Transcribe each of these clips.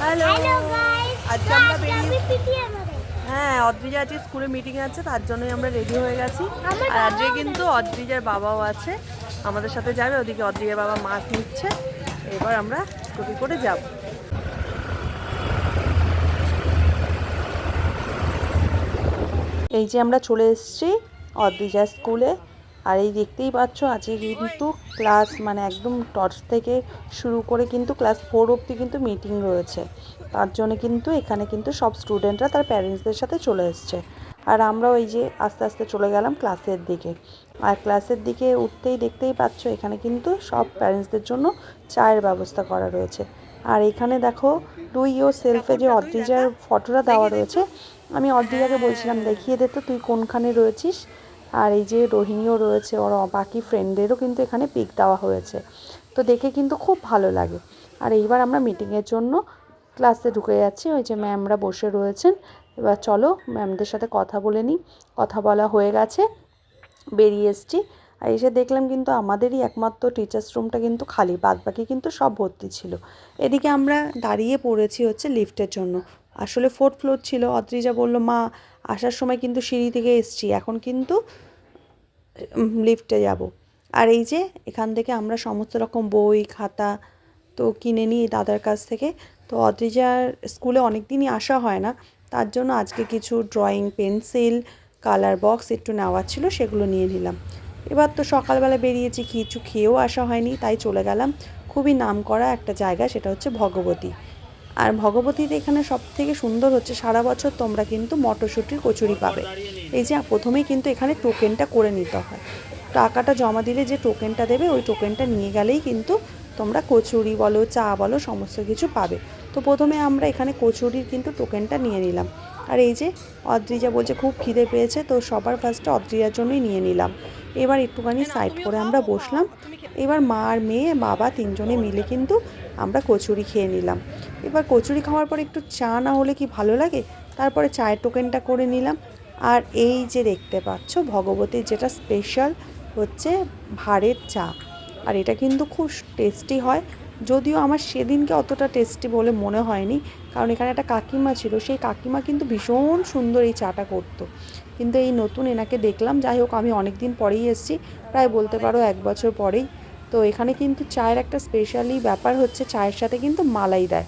Hello আজকে আমরা বেরিয়ে হ্যাঁ অদ্রিজা আজকে স্কুলে মিটিং আছে তার জন্যই আমরা রেডি হয়ে গেছি। আর আজকে কিন্তু অদ্রিজার বাবাও আছে আমাদের সাথে যাবে ওদিকে অদ্রিজার বাবা মাছ নিচ্ছে। এবার আমরা স্কুটি করে যাব। এই যে আমরা চলে এসেছি অদ্রিজা স্কুলে। আর এই দেখতেই পাচ্ছ, আজকে কিন্তু ক্লাস মানে একদম টর্চ থেকে শুরু করে কিন্তু ক্লাস ফোর অবধি কিন্তু মিটিং রয়েছে। তার জন্য কিন্তু এখানে কিন্তু সব স্টুডেন্টরা তার প্যারেন্টসদের সাথে চলে এসছে। আর আমরা ওই যে আস্তে আস্তে চলে গেলাম ক্লাসের দিকে। আর ক্লাসের দিকে উঠতেই দেখতেই পাচ্ছ, এখানে কিন্তু সব প্যারেন্টসদের জন্য চায়ের ব্যবস্থা করা রয়েছে। আর এখানে দেখো টু ইয়োর সেলফে যে অদ্রিজার ফটোটা দেওয়া রয়েছে, আমি অদ্রিজাকে বলছিলাম, দেখিয়ে দে তো, তুই কোনখানে রয়েছিস? আর এই যে রোহিণীও রয়েছে, ওর বাকি ফ্রেন্ডদেরও কিন্তু এখানে পিক দেওয়া হয়েছে। তো দেখে কিন্তু খুব ভালো লাগে। আর এইবার আমরা মিটিংয়ের জন্য ক্লাসে ঢুকে যাচ্ছি। ওই যে ম্যামরা বসে রয়েছেন। এবার চলো ম্যামদের সাথে কথা বলে নিই। কথা বলা হয়ে গেছে, বেরিয়ে এসছি। আর এসে দেখলাম কিন্তু আমাদেরই একমাত্র টিচার্স রুমটা কিন্তু খালি বাদ বাকি কিন্তু সব ভর্তি ছিল। এদিকে আমরা দাঁড়িয়ে পড়েছি হচ্ছে লিফটের জন্য। আসলে ফোর্থ ফ্লোর ছিল, অদ্রিজা বলল, মা, আসার সময় কিন্তু সিঁড়ি থেকে এসছি, এখন কিন্তু লিফটে যাব। আর এই যে, এখান থেকে আমরা সমস্ত রকম বই, খাতা তো কিনে নিই দাদার কাছ থেকে। তো অদ্রিজার স্কুলে অনেক দিনই আসা হয় না, তার জন্য আজকে কিছু ড্রয়িং পেন্সিল কালার বক্স একটু নেওয়ার ছিল, সেগুলো নিয়ে নিলাম। এবার তো সকালবেলা বেরিয়েছি, কিছু খেয়েও আসা হয়নি, তাই চলে গেলাম। খুবই নাম করা একটা জায়গা, সেটা হচ্ছে ভগবতী। আর ভগবতীতে এখানে সব থেকে সুন্দর হচ্ছে, সারা বছর তোমরা কিন্তু মটরশুঁটির কচুরি পাবে। এই যে প্রথমেই কিন্তু এখানে টোকেনটা করে নিতে হয়। টাকাটা জমা দিলে যে টোকেনটা দেবে, ওই টোকেনটা নিয়ে গেলেই কিন্তু তোমরা কচুরি বলো, চা বলো, সমস্ত কিছু পাবে। তো প্রথমে আমরা এখানে কচুরির কিন্তু টোকেনটা নিয়ে নিলাম। আর এই যে অদ্রিজা বলছে, খুব খিদে পেয়েছে, তো সবার ফার্স্টে অদ্রিজার জন্যই নিয়ে নিলাম। এবার একটুখানি সাইড করে আমরা বসলাম। এবার মা আর মেয়ে বাবা তিনজনে মিলে কিন্তু আমরা কচুরি খেয়ে নিলাম। এবার কচুরি খাওয়ার পর একটু চা না হলে কি ভালো লাগে? তারপরে চায়ের টোকেনটা করে নিলাম। আর এই যে দেখতে পাচ্ছ, ভগবতীর যেটা স্পেশাল হচ্ছে ভাড়ের চা। আর এটা কিন্তু খুব টেস্টি হয়। যদিও আমার সেদিনকে অতটা টেস্টি বলে মনে হয়নি, কারণ এখানে একটা কাকিমা ছিল। সেই কাকিমা কিন্তু ভীষণ সুন্দর এই চাটা করতো। কিন্তু এই নতুন এনাকে দেখলাম, যাই হোক আমি অনেক দিন পরেই এসেছি। প্রায় বলতে পারো এক বছর পরেই। তো এখানে কিন্তু চায়ের একটা স্পেশালি ব্যাপার হচ্ছে, চায়ের সাথে কিন্তু মালাই দেয়।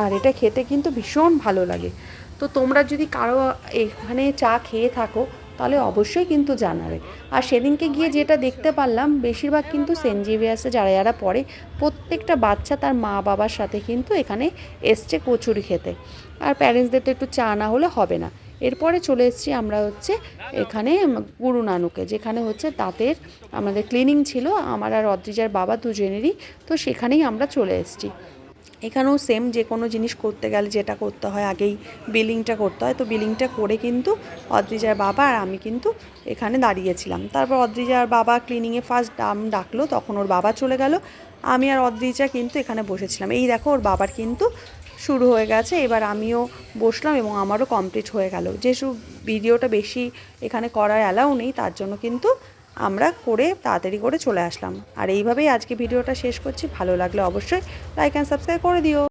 আর এটা খেতে কিন্তু ভীষণ ভালো লাগে। তো তোমরা যদি কারও এখানে চা খেয়ে থাকো, তাহলে অবশ্যই কিন্তু জানাবে। আর সেদিনকে গিয়ে যেটা দেখতে পারলাম, বেশিরভাগ কিন্তু সেন্ট জেভিয়ার্সে যারা যারা পড়ে, প্রত্যেকটা বাচ্চা তার মা বাবার সাথে কিন্তু এখানে এসছে কচুরি খেতে। আর প্যারেন্টসদের তো একটু চা না হলে হবে না। এরপরে চলে এসেছি আমরা হচ্ছে এখানে গুরু নানুকে, যেখানে হচ্ছে দাঁতের আমাদের ক্লিনিং ছিল, আমার আর অদ্রিজার বাবা দুজনেরই, তো সেখানেই আমরা চলে এসেছি। এখানেও সেম যে কোনো জিনিস করতে গেলে যেটা করতে হয়, আগেই বিলিংটা করতে হয়, তো বিলিংটা করে কিন্তু অদ্রিজার বাবা আর আমি কিন্তু এখানে দাঁড়িয়েছিলাম। তারপর অদ্রিজার বাবা ক্লিনিংয়ে ফার্স্ট দাম ডাকলো, তখন ওর বাবা চলে গেল, আমি আর অদ্রিজা কিন্তু এখানে বসেছিলাম। এই দেখো ওর বাবার কিন্তু শুরু হয়ে গেছে, এবার আমিও বসলাম এবং আমারও কমপ্লিট হয়ে গেল। যেসব ভিডিওটা বেশি এখানে করার অ্যালাউ নেই, তার জন্য কিন্তু আমরা করে তাড়াতাড়ি করে চলে আসলাম। আর এইভাবেই আজকে ভিডিওটা শেষ করছি। ভালো লাগলে অবশ্যই লাইক অ্যান্ড সাবস্ক্রাইব করে দিও।